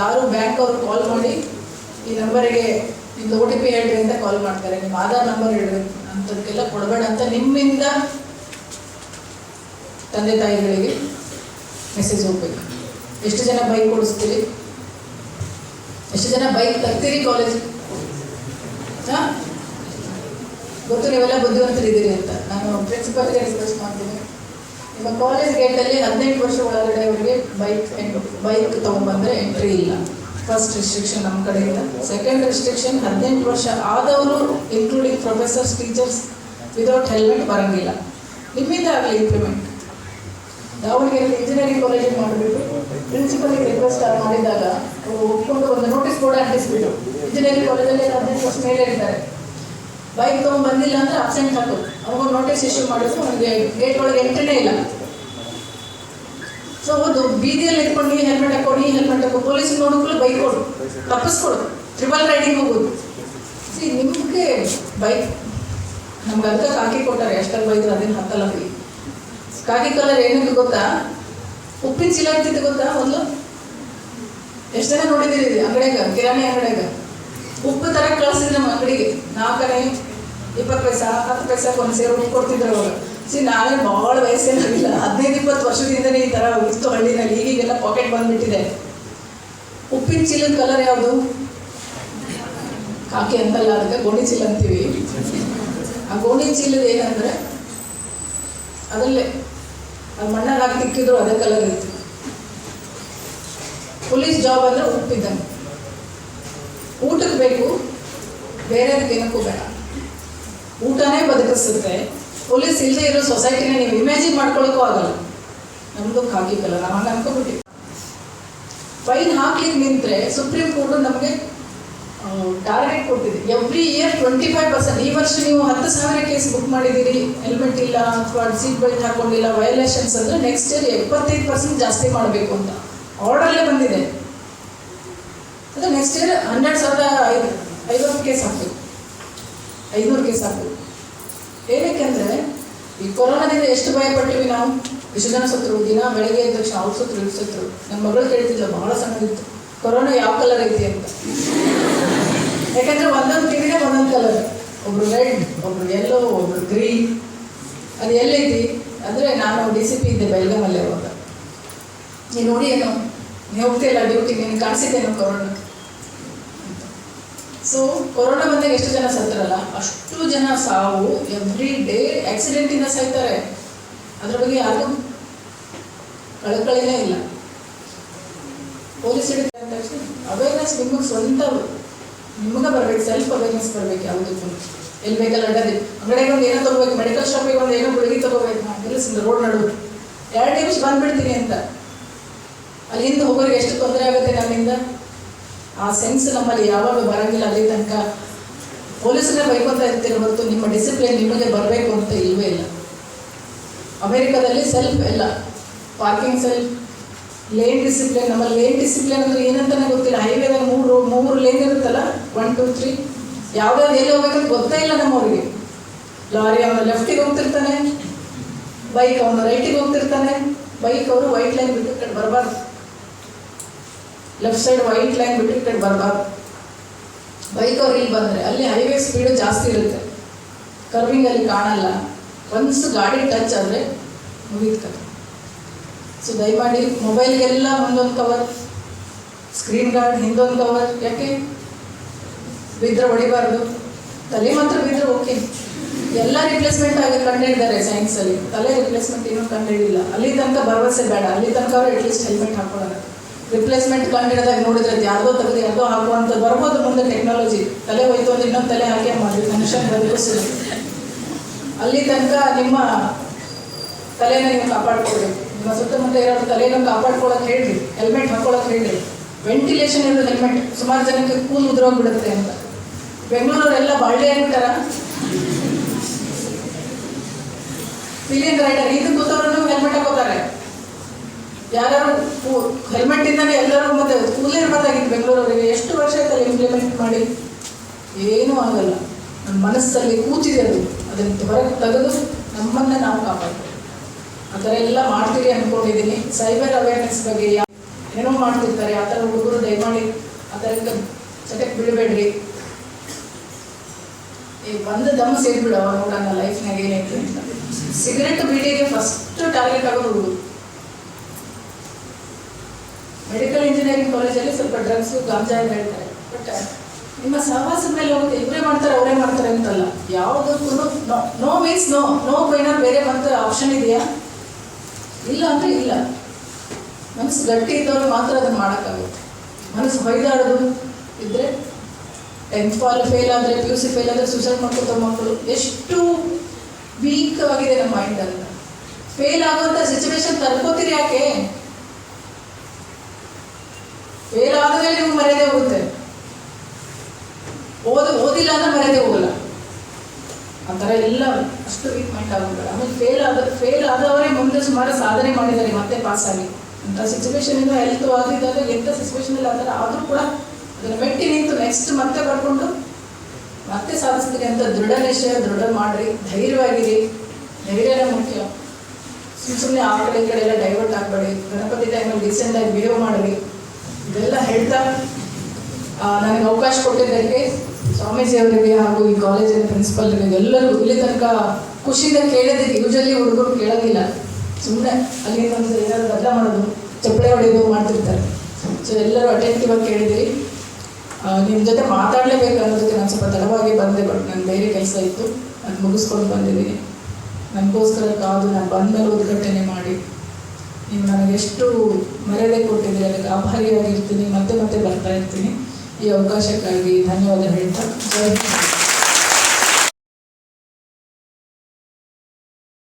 ಯಾರು ಬ್ಯಾಂಕ್ ಅವರು ಕಾಲ್ ಮಾಡಿ ಈ ನಂಬರಿಗೆ ನಿಮ್ದು ಓ ಟಿ ಪಿ ಹೇಳ್ರಿ ಅಂತ ಕಾಲ್ ಮಾಡ್ತಾರೆ. ನಿಮ್ಮ ಆಧಾರ್ ನಂಬರ್ ಹೇಳ್ರಿ. ಅಂಥದಕ್ಕೆಲ್ಲ ಕೊಡಬೇಡ ಅಂತ ನಿಮ್ಮಿಂದ ತಂದೆ ತಾಯಿಗಳಿಗೆ ಮೆಸೇಜ್ ಹೋಗ್ಬೇಕು. ಎಷ್ಟು ಜನ ಬೈಕ್ ಓಡಿಸ್ತೀರಿ? ಎಷ್ಟು ಜನ ಬೈಕ್ ತರ್ತೀರಿ ಕಾಲೇಜ್ ಹಾಂ? ಗೊತ್ತು, ನೀವೆಲ್ಲ ಬುದ್ಧಿವಂತರಿದ್ದೀರಿ ಅಂತ. ನಾನು ಪ್ರಿನ್ಸಿಪಲ್ಗೆ ರಿಕ್ವೆಸ್ಟ್ ಮಾಡ್ತೀನಿ. ನಿಮ್ಮ ಕಾಲೇಜ್ ಗೇಟಲ್ಲಿ ಹದಿನೆಂಟು ವರ್ಷ ಒಳಗಡೆ ಅವರಿಗೆ ಬೈಕ್ ಬೈಕ್ ತಗೊಂಡ್ಬಂದ್ರೆ ಎಂಟ್ರಿ ಇಲ್ಲ. ಫಸ್ಟ್ ರಿಸ್ಟ್ರಿಕ್ಷನ್ ನಮ್ಮ ಕಡೆಯಿಂದ. ಸೆಕೆಂಡ್ ರಿಸ್ಟ್ರಿಕ್ಷನ್ ಹದಿನೆಂಟು ವರ್ಷ ಆದವರು including professors teachers without helmet ಬರಂಗಿಲ್ಲ. ನಿಮ್ಮಿಂದ ಆಗಲಿ ಇಂಪ್ಲಿಮೆಂಟ್ ದಾವಣಗೆರೆ ಇಂಜಿನಿಯರಿಂಗ್ ಕಾಲೇಜಿಗೆ ಮಾಡಿಬಿಟ್ಟು ಪ್ರಿನ್ಸಿಪಲ್ಗೆ ರಿಕ್ವೆಸ್ಟ್ ಮಾಡಿದಾಗ ಒಪ್ಕೊಂಡು ಒಂದು ನೋಟಿಸ್ ಬೋರ್ಡ್ ಅಂಟಿಸ್ಬಿಟ್ಟು ಇಂಜಿನಿಯರಿಂಗ್ ಕಾಲೇಜಲ್ಲಿ ಹದಿನೆಂಟು ವರ್ಷ ಮೇಲೆ ಇರ್ತಾರೆ. ಬೈಕ್ ತೊಗೊಂಡು ಬಂದಿಲ್ಲ ಅಂದ್ರೆ ಅಬ್ಸೆಂಟ್ ಹಾಕೋದು ಅವಾಗ ನೋಟಿಸ್ ಇಶ್ಯೂ ಮಾಡಿದ್ರು, ಅವನಿಗೆ ಗೇಟ್ ಒಳಗೆ ಎಂಟ್ರಿನೇ ಇಲ್ಲ. ಸೊ ಹೌದು ಬೀದಿಯಲ್ಲಿ ಎತ್ಕೊಂಡು ನೀ ಹೆಲ್ಮೆಟ್ ಹಾಕೊಂಡು ಹೆಲ್ಮೆಟ್ ಹಾಕೋ ಪೊಲೀಸ್ ನೋಡಿದ್ರು ಬೈಕ್ ಕೊಡು. ತಪ್ಪಿಸ್ಕೊಡು. ಟ್ರಿಬಲ್ ರೈಡಿಂಗ್ ಹೋಗೋದು. ಸಿ ನಿಮಗೆ ಬೈಕ್ ನಮ್ಗೆ ಅದಕ್ಕೆ ಕಾಕಿ ಕೊಟ್ಟಾರೆ. ಎಷ್ಟಲ್ಲಿ ಬೈದ್ರು, ಅದೇನು ಹತ್ತಲ್ಲ ಬಿಡಿ ಕಾಕಿ ಕಲರ್ ಏನಕ್ಕೆ ಗೊತ್ತಾ? ಉಪ್ಪಿನ ಚೀಲ ಇರ್ತಿತ್ತು ಗೊತ್ತಾ ಮೊದಲು? ಎಷ್ಟು ಜನ ನೋಡಿದ್ದೀರಿ ಅಂಗಡಿಯಾಗ, ಕಿರಾಣಿ ಅಂಗಡಿಯಾಗ? ಉಪ್ಪು ತರ ಕಳಿಸಿದ್ರು ನಮ್ಮ ಅಂಗಡಿಗೆ ನಾಲ್ಕನೇ ಇಪ್ಪತ್ತು ಪೈಸ, ಹತ್ತು ಪೈಸಾ ಒಂದು ಸೇರು ಉಪ್ಪು ಕೊಡ್ತಿದ್ರು ಅವಾಗ ಸಿ ನಾನೇ ಭಾಳ ವಯಸ್ಸೇನಾಗಿಲ್ಲ. ಹದಿನೈದು, ಇಪ್ಪತ್ತು ವರ್ಷದಿಂದನೇ ಈ ಥರ ಇತ್ತು ಹಳ್ಳಿನಲ್ಲಿ ಈಗೀಗೆಲ್ಲ ಪಾಕೆಟ್ ಬಂದ್ಬಿಟ್ಟಿದೆ. ಉಪ್ಪಿನ ಚೀಲದ ಕಲರ್ ಯಾವುದು? ಕಾಕಿ ಅಂತಲ್ಲ, ಅದಕ್ಕೆ ಗೋಣಿ ಚೀಲ ಅಂತೀವಿ. ಆ ಗೋಣಿ ಚೀಲದ ಏನಂದ್ರೆ, ಅದರಲ್ಲೇ ಅದು ಮಣ್ಣಾಗ ಹಾಕಿ ತಿಕ್ಕಿದ್ರು ಅದೇ ಕಲರ್ ಇತ್ತು ಪೊಲೀಸ್ ಜಾಬ್ ಅಂದ್ರೆ ಉಪ್ಪಿದ್ದಂಗೆ ಊಟಕ್ಕೆ ಬೇಕು ಏನಕ್ಕೂ ಬೇಡ. ಊಟನೇ ಬದುಕಿಸುತ್ತೆ. ಪೊಲೀಸ್ ಇಲ್ಲದೆ ಇರೋ ಸೊಸೈಟಿನ ನೀವು ಇಮ್ಯಾಜಿನ್ ಮಾಡ್ಕೊಳ್ಳೋಕ್ಕೂ ಆಗಲ್ಲ. ನಮ್ಮದು ಹಾಕಿಕ್ಕಲ್ಲ ನಾವು ಹಂಗೆ ಅನ್ಕೋಬಿಟ್ಟಿವಿ ಫೈನ್ ಹಾಕ್ಲಿಕ್ಕೆ ನಿಂತರೆ ಸುಪ್ರೀಂ ಕೋರ್ಟ್ ನಮಗೆ ಟಾರ್ಗೆಟ್ ಕೊಟ್ಟಿದೆ every year twenty five percent, ಈ ವರ್ಷ ನೀವು ಹತ್ತು ಸಾವಿರ ಕೇಸ್ ಬುಕ್ ಮಾಡಿದ್ದೀರಿ. ಹೆಲ್ಮೆಟ್ ಇಲ್ಲ, ಅಥವಾ ಸೀಟ್ ಬೆಲ್ಟ್ ಹಾಕೊಂಡಿಲ್ಲ ವಯೋಲೇಷನ್ಸ್ ಅಂದರೆ ನೆಕ್ಸ್ಟ್ ಇಯರ್ ಎಪ್ಪತ್ತೈದು ಪರ್ಸೆಂಟ್ ಜಾಸ್ತಿ ಮಾಡಬೇಕು ಅಂತ. ಆರ್ಡರ್ಲೇ ಬಂದಿದೆ. ಅದು ನೆಕ್ಸ್ಟ್ ಇಯರ್ ಹನ್ನೆರಡು ಸಾವಿರದ ಐದು ಐನೂರು ಕೇಸ್ ಆಗ್ತದೆ ಐನೂರು ಕೇಸ್ ಆಗ್ತದೆ ಏನಕ್ಕೆ ಅಂದರೆ ಈ ಕೊರೋನಾದಿಂದ ಎಷ್ಟು ಭಯಪಟ್ಟಿವಿ ನಾವು? ಎಷ್ಟು ಜನ ಸತ್ರು, ದಿನ ಬೆಳಗ್ಗೆ ಎದ್ದ ತಕ್ಷಣ ಅವ್ರು ಸತ್ರು, ಇವ್ರು ಸತ್ರು. ನಮ್ಮ ಮಗಳು ಕೇಳ್ತಿದ್ಲು, ಬಹಳ ಸಣ್ಣದಿತ್ತು. ಕೊರೋನಾ ಯಾವ ಕಲರ್ ಐತಿ ಅಂತ. ಯಾಕಂದರೆ ಒಂದೊಂದು ಟಿವಿನೇ ಒಂದೊಂದು ಕಲರ್ ಒಬ್ರು ರೆಡ್ ಒಬ್ರು ಯೆಲ್ಲೋ ಒಬ್ರು ಗ್ರೀನ್ ಅದು ಎಲ್ಲೈತಿ? ಅಂದರೆ ನಾನು ಡಿ ಸಿ ಪಿ ಇದ್ದೆ ಬೆಳಗಾಮಲ್ಲಿ ಅವಾಗ. ನೀನು ನೋಡಿ ಏನು. ನೀವು ಹೋಗ್ತಿಲ್ಲ ಡ್ಯೂಟಿ ನೀನು ಕಾಣಿಸಿದ್ದೇನು ಕೊರೋನಾ. ಸೊ ಕೊರೋನಾ ಬಂದಾಗ ಎಷ್ಟು ಜನ ಸತ್ತರಲ್ಲ? ಅಷ್ಟು ಜನ ಸಾವು ಎವ್ರಿ ಡೇ ಆಕ್ಸಿಡೆಂಟಿಂದ ಸಾಯ್ತಾರೆ. ಅದ್ರ ಬಗ್ಗೆ ಯಾರು ಕಳಕಳಿನೇ ಇಲ್ಲ. ಪೊಲೀಸ್ ಅವೇರ್ನೆಸ್ ನಿಮಗೆ ಸ್ವಂತ ನಿಮಗೆ ಬರ್ಬೇಕು ಸೆಲ್ಫ್ ಅವೇರ್ನೆಸ್ ಬರ್ಬೇಕು ಯಾವುದಕ್ಕೂ. ಎಲ್ಲಿ ಬೇಕಲ್ಲ ಅಡ್ಡದಿ. ಅಂಗಡಿಗೆ ಒಂದು ಏನೋ ತಗೋಬೇಕು ಮೆಡಿಕಲ್ ಶಾಪಿಗೆ ಒಂದು ಏನೋ ಗುಳಿಗೆ ತಗೋಬೇಕು. ನಿಲ್ಲಿಸಿದ ರೋಡ್ ನಡುವೆ. ಎರಡು ನಿಮಿಷ ಬಂದ್ಬಿಡ್ತೀನಿ ಅಂತ. ಅಲ್ಲಿಂದ ಹೋಗೋರಿಗೆ ಎಷ್ಟು ತೊಂದರೆ ಆಗುತ್ತೆ ನನ್ನಿಂದ? ಆ ಸೆನ್ಸ್ ನಮ್ಮಲ್ಲಿ ಯಾವಾಗ ಬರಂಗಿಲ್ಲ ಅಲ್ಲಿ ತನಕ ಪೊಲೀಸರೇ ಬೈಕೊತಾ ಇರ್ತೀರ ಹೊರತು ನಿಮ್ಮ ಡಿಸಿಪ್ಲಿನ್ ನಿಮಗೆ ಬರಬೇಕು ಅಂತ ಇಲ್ವೇ ಇಲ್ಲ. ಅಮೆರಿಕದಲ್ಲಿ ಸೆಲ್ಫ್ ಎಲ್ಲ ಪಾರ್ಕಿಂಗ್ ಸೆಲ್ಫ್ ಲೇನ್ ಡಿಸಿಪ್ಲಿನ್ ನಮ್ಮಲ್ಲಿ ಲೇನ್ ಡಿಸಿಪ್ಲಿನ್ ಅಂದ್ರೆ ಏನಂತಾನೆ ಗೊತ್ತಿಲ್ಲ ಹೈವೇದಾಗ ಮೂರು ಮೂರು ಲೇನ್ ಇರುತ್ತಲ್ಲ ಒನ್ ಟು ತ್ರೀ ಯಾವ್ದಾದ್ರು ಎಲ್ಲಿ ಹೋಗ್ಬೇಕಂತ ಗೊತ್ತೇ ಇಲ್ಲ ನಮ್ಮವ್ರಿಗೆ. ಲಾರಿ ಅವನು ಲೆಫ್ಟಿಗೆ ಹೋಗ್ತಿರ್ತಾನೆ ಬೈಕ್ ಅವನು ರೈಟಿಗೆ ಹೋಗ್ತಿರ್ತಾನೆ ಬೈಕ್ ಅವರು ವೈಟ್ ಲೈನ್ ಬಿಟ್ಟು ಕಡೆ ಬರಬಾರ್ದು. ಲೆಫ್ಟ್ ಸೈಡ್ ವೈಟ್ ಲೈನ್ ಬಿಟ್ಟು ಬರಬಾರ್ದು ಬೈಕ್ ಅವ್ರು ಇಲ್ಲಿ ಬಂದರೆ, ಅಲ್ಲಿ ಹೈವೇ ಸ್ಪೀಡು ಜಾಸ್ತಿ ಇರುತ್ತೆ. ಕರ್ವಿಂಗಲ್ಲಿ ಕಾಣಲ್ಲ. ಒನ್ಸ್ ಗಾಡಿ ಟಚ್ ಆದರೆ ಮುಗಿದ ಕತೆ ಸೊ ದಯಮಾಡಿ ಮೊಬೈಲ್ಗೆಲ್ಲ ಮುಂದೊಂದು ಕವರ್ ಸ್ಕ್ರೀನ್ ಗಾರ್ಡ್ ಹಿಂದೊಂದು ಕವರ್ ಯಾಕೆ? ಬಿದ್ದರೆ ಹೊಡಿಬಾರ್ದು. ತಲೆ ಮಾತ್ರ ಬಿದ್ದರೆ ಓಕೆ ಎಲ್ಲ ರಿಪ್ಲೇಸ್ಮೆಂಟ್ ಆಗಿ ಕಂಡಿದ್ದಾರೆ ಸೈನ್ಸಲ್ಲಿ ತಲೆ ರಿಪ್ಲೇಸ್ಮೆಂಟ್ ಏನೂ ಕಂಡಿಡಿಲ್ಲ ಅಲ್ಲಿ ತನಕ ಭರವಸೆ ಬೇಡ. ಅಲ್ಲಿ ತನಕ ಅವ್ರು ಅಟ್ಲೀಸ್ಟ್ ಹೆಲ್ಮೆಟ್ ಹಾಕೊಳ್ಳೋಣ. ರಿಪ್ಲೇಸ್ಮೆಂಟ್ ಕಂಡಿಡದಾಗ ನೋಡಿದ್ರೆ ಯಾವುದೋ ತೆಗೆದು ಯಾರ್ದೋ ಹಾಕುವಂಥ ಬರ್ಬೋದು ಮುಂದೆ ಟೆಕ್ನಾಲಜಿ ತಲೆ ಹೋಯ್ತು ಅಂದ್ರೆ ಇನ್ನೊಂದು ತಲೆ ಹಾಕಿ ಮಾಡಿ ಮನುಷ್ಯನ ಬದುಕಿಸಿದ್ರು ಅಲ್ಲಿ ತನಕ ನಿಮ್ಮ ತಲೆನ ನೀವು ಕಾಪಾಡ್ಕೊಳ್ಳಿ. ನಿಮ್ಮ ಸುತ್ತಮುತ್ತ ಇರೋ ತಲೆನ ಕಾಪಾಡ್ಕೊಳ್ಳೋಕೆ ಹೇಳ್ರಿ. ಹೆಲ್ಮೆಟ್ ಹಾಕೊಳ್ಳೋಕೆ ಹೇಳ್ರಿ. ವೆಂಟಿಲೇಷನ್ ಇರೋ ಹೆಲ್ಮೆಟ್ ಸುಮಾರು ಜನಕ್ಕೆ ಕೂಲ್ ಉದುರೋಗ್ಬಿಡುತ್ತೆ ಅಂತ. ಬೆಂಗಳೂರವರೆಲ್ಲ ಬಾಳ್ಳೆ ಅಂತಾರ. ಫಿಲಿಯನ್ ರೈಡರ್ ಇದು ಕೂತವ್ರು ಹೆಲ್ಮೆಟ್ ಹಾಕೋತಾರೆ. ಯಾರು ಹೆಲ್ಮೆಟ್ ಇಂದಾನೆ ಎಲ್ಲರೂ ಮತ್ತೆ ಸ್ಕೂಲೇ ಇರ್ಬೋದಾಗಿತ್ತು ಬೆಂಗಳೂರವರಿಗೆ. ಎಷ್ಟು ವರ್ಷ ಆಯ್ತಲ್ಲ ಇಂಪ್ಲಿಮೆಂಟ್ ಮಾಡಿ? ಏನೂ ಆಗಲ್ಲ. ನಮ್ಮ ಮನಸ್ಸಲ್ಲಿ ಕೂತಿದೆ ಅದು. ಅದನ್ನು ಹೊರಗೆ ತೆಗೆದು ನಮ್ಮನ್ನ ನಾವು ಕಾಪಾಡ್ಬೇಕು ಆ ಥರ ಎಲ್ಲ ಮಾಡ್ತೀರಿ ಅಂದ್ಕೊಂಡಿದ್ದೀನಿ ಸೈಬರ್ ಅವೇರ್ನೆಸ್ ಬಗ್ಗೆ ಏನೋ ಮಾಡ್ತಿರ್ತಾರೆ. ಆ ಥರ ಹುಡುಗರು ದಯಮಾಡಿ ಆ ಥರ ಚಟಕ್ಕೆ ಬಿಡಬೇಡ್ರಿ. ಈ ಒಂದು ದಮ್ ಸೇರಿಬಿಡು ಅವ ನನ್ನ ಲೈಫ್ನಾಗ ಏನೈತೆ ಅಂತ. ಸಿಗರೆಟ್ ಬೀಡಿಗೆ ಫಸ್ಟ್ ಟಾರ್ಗೆಟ್ ಆಗೋದು ಹುಡುಗರು. ಮೆಡಿಕಲ್ ಇಂಜಿನಿಯರಿಂಗ್ ಕಾಲೇಜಲ್ಲಿ ಸ್ವಲ್ಪ ಡ್ರಗ್ಸ್ ಗಾಂಜಾ ಅಂತ ಹೇಳ್ತಾರೆ. ಬಟ್ ನಿಮ್ಮ ಸಹವಾಸದ ಮೇಲೆ ಹೋಗುತ್ತೆ ಇವರೇ ಮಾಡ್ತಾರೆ, ಅವರೇ ಮಾಡ್ತಾರೆ ಅಂತಲ್ಲ. ಯಾವುದಕ್ಕೂ ನೋ ಮೀನ್ಸ್ ನೋ ನೋ ಏನಾದ್ರು ಬೇರೆ ಬಂತ ಆಪ್ಷನ್ ಇದೆಯಾ? ಇಲ್ಲ ಅಂದರೆ ಇಲ್ಲ. ಮನಸ್ಸು ಗಟ್ಟಿ ಇದ್ದವ್ರು ಮಾತ್ರ ಅದನ್ನು ಮಾಡೋಕ್ಕಾಗುತ್ತೆ. ಮನಸ್ಸು ಹೊಯ್ದಾಡೋದು ಇದ್ದರೆ ಟೆಂತ್ ಫಾಲ್ ಫೇಲ್ ಆದರೆ ಪಿ ಯು ಸಿ ಫೇಲ್ ಆದರೆ ಸೂಸೈಡ್ ಮಾಡ್ಕೊತ ಮಕ್ಕಳು. ಎಷ್ಟು ವೀಕ್ ಆಗಿದೆ ನಮ್ಮ ಮೈಂಡ್ ಅಂತ. ಫೇಲ್ ಆಗುವಂಥ ಸಿಚುವೇಶನ್ ತರ್ಕೋತೀರಿ ಯಾಕೆ? ಫೇಲ್ ಆದಮೇಲೆ ನೀವು ಮರ್ಯಾದೆ ಹೋಗುತ್ತೆ. ಓದು, ಓದಿಲ್ಲ ಅಂದ್ರೆ ಮರ್ಯಾದೆ ಹೋಗಲ್ಲ. ಆ ಥರ ಎಲ್ಲ ಅಷ್ಟು ವೀಕ್ ಮೈಂಡ್ ಆಗೋದಿಲ್ಲ ಆಮೇಲೆ ಫೇಲ್ ಆದ ಫೇಲ್ ಆದವರೇ ಮುಂದೆ ಸುಮಾರು ಸಾಧನೆ ಮಾಡಿದ್ದಾರೆ, ಮತ್ತೆ ಪಾಸ್ ಆಗಿ. ಅಂತ ಸಿಚುವೇಶನ್ ಇಂದ ಹೆಲ್ತ್ ಆಗಿದ್ದಾಗ ಎಂಥ ಸಿಚುವೇಶನ್ ಆ ಥರ ಆದರೂ ಕೂಡ ಅದನ್ನು ಮೆಟ್ಟಿ ನಿಂತು ನೆಕ್ಸ್ಟ್ ಮತ್ತೆ ಬರ್ಕೊಂಡು ಮತ್ತೆ ಸಾಧಿಸ್ತೀರಿ ಅಂತ ದೃಢ ನಿಶ್ಚಯ, ದೃಢ ಮಾಡ್ರಿ, ಧೈರ್ಯವಾಗಿರಿ. ಧೈರ್ಯನೇ ಮುಖ್ಯ. ಸುಮ್ಮನೆ ಆ ಕಡೆ ಈ ಕಡೆ ಎಲ್ಲ ಡೈವರ್ಟ್ ಆಗಬೇಡಿ. ಗಣಪತಿ ಟೈಮಲ್ಲಿ ಡಿಸೆಂಟಾಗಿ ಬಿಹೇವ್ ಮಾಡಿರಿ. ಇದೆಲ್ಲ ಹೇಳ್ತಾ ನನಗೆ ಅವಕಾಶ ಕೊಟ್ಟಿದ್ದಕ್ಕೆ ಸ್ವಾಮೀಜಿ ಅವರಿಗೆ ಹಾಗೂ ಈ ಕಾಲೇಜಿನ ಪ್ರಿನ್ಸಿಪಲ್ರಿಗೆ ಎಲ್ಲರಿಗೂ ಇಲ್ಲಿ ತನಕ ಖುಷಿಯಿಂದ ಕೇಳಿದ್ದಕ್ಕೆ ಯೂಶಲಿ ಹುಡುಗರು ಕೇಳೋದಿಲ್ಲ. ಸುಮ್ಮನೆ ಅಲ್ಲಿ ಒಂದು ಏನಾದ್ರು ಬದಲ ಮಾಡೋದು, ಚಪ್ಪಳೆ ಹೊಡೆಯೋದು ಮಾಡ್ತಿರ್ತಾರೆ. ಸೊ ಎಲ್ಲರೂ ಅಟೆಂಟಿವ್ ಆಗಿ ಕೇಳಿದಿರಿ ನಿಮ್ಮ ಜೊತೆ ಮಾತಾಡಲೇಬೇಕು ಅನ್ನೋದಕ್ಕೆ ನಾನು ಸ್ವಲ್ಪ ತಡವಾಗಿ ಬಂದೆ ಬಟ್ ನನ್ನ ಬೇರೆ ಕೆಲಸ ಇತ್ತು. ಅದು ಮುಗಿಸ್ಕೊಂಡು ಬಂದಿದ್ದೀನಿ. ನನಗೋಸ್ಕರ ಕಾದು ನಾನು ಬಂದಮೇಲೆ ಉದ್ಘಾಟನೆ ಮಾಡಿ. ನೀವು ನನಗೆ ಎಷ್ಟು ಮರ್ಯಾದೆ ಕೊಟ್ಟಿದ್ದೀರಿ, ಅದಕ್ಕೆ ಆಭಾರಿಯಾಗಿರ್ತೀನಿ, ಮತ್ತೆ ಮತ್ತೆ ಬರ್ತಾ ಇರ್ತೀನಿ ಈ ಅವಕಾಶಕ್ಕಾಗಿ ಧನ್ಯವಾದ ಹೇಳ್ತಾ.